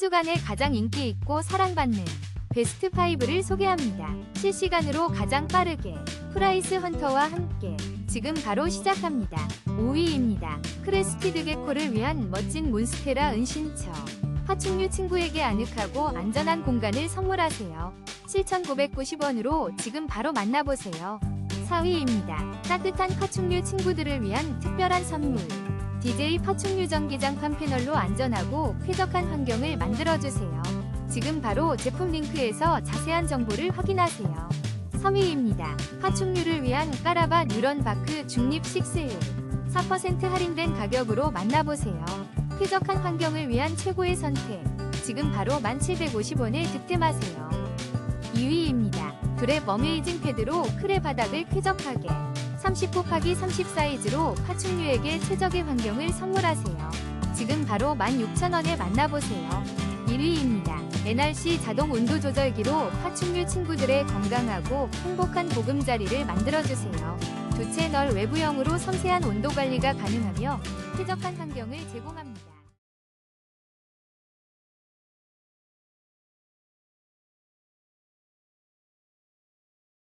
주간에 가장 인기 있고 사랑받는 베스트 5를 소개합니다. 실시간으로 가장 빠르게 프라이스 헌터와 함께 지금 바로 시작합니다. 5위입니다. 크레스티드 게코를 위한 멋진 몬스테라 은신처. 파충류 친구에게 아늑하고 안전한 공간을 선물하세요. 7,990원으로 지금 바로 만나보세요. 4위입니다. 따뜻한 파충류 친구들을 위한 특별한 선물. DJ 파충류 전기장판 패널로 안전하고 쾌적한 환경을 만들어주세요. 지금 바로 제품 링크에서 자세한 정보를 확인하세요. 3위입니다. 파충류를 위한 까라바 뉴런 바크 중립 6일 4% 할인된 가격으로 만나보세요. 쾌적한 환경을 위한 최고의 선택. 지금 바로 1750원에 득템하세요. 2위입니다. 드랩 어메이징 패드로 크레 바닥을 쾌적하게 30 곱하기 30 사이즈로 파충류에게 최적의 환경을 선물하세요. 지금 바로 16,000원에 만나보세요. 1위입니다. NRC 자동 온도 조절기로 파충류 친구들의 건강하고 행복한 보금자리를 만들어주세요. 두 채널 외부형으로 섬세한 온도 관리가 가능하며 쾌적한 환경을 제공합니다.